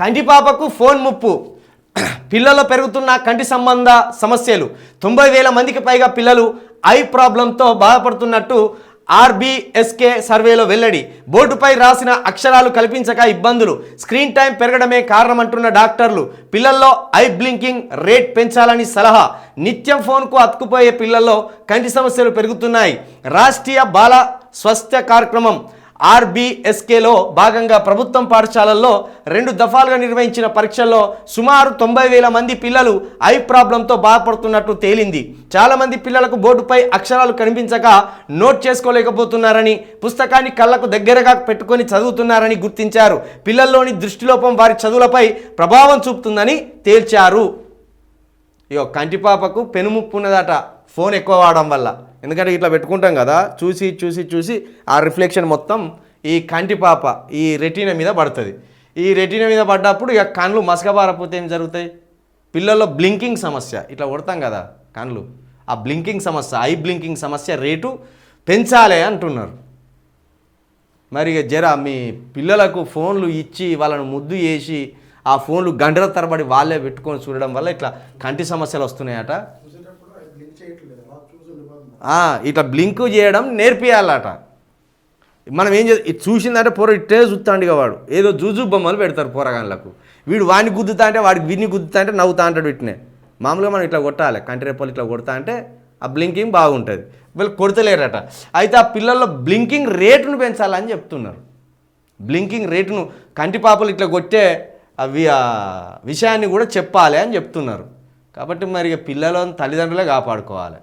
కంటిపాపకు phone ముప్పు. పిల్లల్లో పెరుగుతున్న కంటి సంబంధ సమస్యలు. తొంభై వేల మందికి పైగా పిల్లలు ఐ ప్రాబ్లంతో బాధపడుతున్నట్టు ఆర్బీఎస్కే సర్వేలో వెల్లడి. బోర్డుపై రాసిన అక్షరాలు కల్పించక ఇబ్బందులు. స్క్రీన్ టైం పెరగడమే కారణమంటున్న డాక్టర్లు. పిల్లల్లో ఐ బ్లింకింగ్ రేట్ పెంచాలని సలహా. నిత్యం ఫోన్కు అతుకుపోయే పిల్లల్లో కంటి సమస్యలు పెరుగుతున్నాయి. రాష్ట్రీయ బాల స్వాస్థ్య కార్యక్రమం. ఆర్బీఎస్కేలో భాగంగా ప్రభుత్వం పాఠశాలల్లో రెండు దఫాలుగా నిర్వహించిన పరీక్షల్లో సుమారు తొంభై వేల మంది పిల్లలు ఐ ప్రాబ్లంతో బాధపడుతున్నట్టు తేలింది. చాలామంది పిల్లలకు బోర్డుపై అక్షరాలు కనిపించక నోట్ చేసుకోలేకపోతున్నారని పుస్తకాన్ని కళ్ళకు దగ్గరగా పెట్టుకొని చదువుతున్నారని గుర్తించారు. పిల్లల్లోని దృష్టిలోపం వారి చదువులపై ప్రభావం చూపుతుందని తేల్చారు. ఇక కంటిపాపకు పెనుముప్పు ఉన్నదట. ఫోన్ ఎక్కువ వాడడం వల్ల. ఎందుకంటే ఇట్లా పెట్టుకుంటాం కదా చూసి చూసి చూసి ఆ రిఫ్లెక్షన్ మొత్తం ఈ కంటిపాప ఈ రెటీనా మీద పడుతుంది. ఈ రెటీనా మీద పడ్డప్పుడు ఇక కళ్ళు మసకబారపోతే ఏం జరుగుతాయి? పిల్లల్లో బ్లింకింగ్ సమస్య. ఇట్లా కొడతాం కదా కళ్ళు. ఆ బ్లింకింగ్ సమస్య ఐ బ్లింకింగ్ సమస్య రేటు పెంచాలి అంటున్నారు. మరి ఇక జర మీ పిల్లలకు ఫోన్లు ఇచ్చి వాళ్ళను ముద్దు చేసి ఆ ఫోన్లు గంటల తరబడి వాళ్ళే పెట్టుకొని చూడడం వల్ల ఇట్లా కంటి సమస్యలు వస్తున్నాయట. ఇట్లా బ్లింక్ చేయడం నేర్పియాలట. మనం ఏం చే ఇది చూసిందంటే పొర ఇట్టే చూస్తాండుగా వాడు. ఏదో జూజు బొమ్మలు పెడతారు పోరగాళ్ళకు. వీడు వాడిని గుద్దుతా అంటే వాడికి వీడిని గుద్దుతా అంటే నవ్వుతా అంటాడు వీటినే. మామూలుగా మనం ఇట్లా కొట్టాలి కంటి రెప్పలు ఇట్లా కొడతా అంటే ఆ బ్లింకింగ్ బాగుంటుంది. వీళ్ళు కొడతలేరట. అయితే ఆ పిల్లల్లో బ్లింకింగ్ రేటును పెంచాలని చెప్తున్నారు. బ్లింకింగ్ రేటును కంటి పాపలు ఇట్లా కొట్టే అవి ఆ విషయాన్ని కూడా చెప్పాలి అని చెప్తున్నారు. కాబట్టి మరి ఇక పిల్లలను తల్లిదండ్రులే కాపాడుకోవాలి.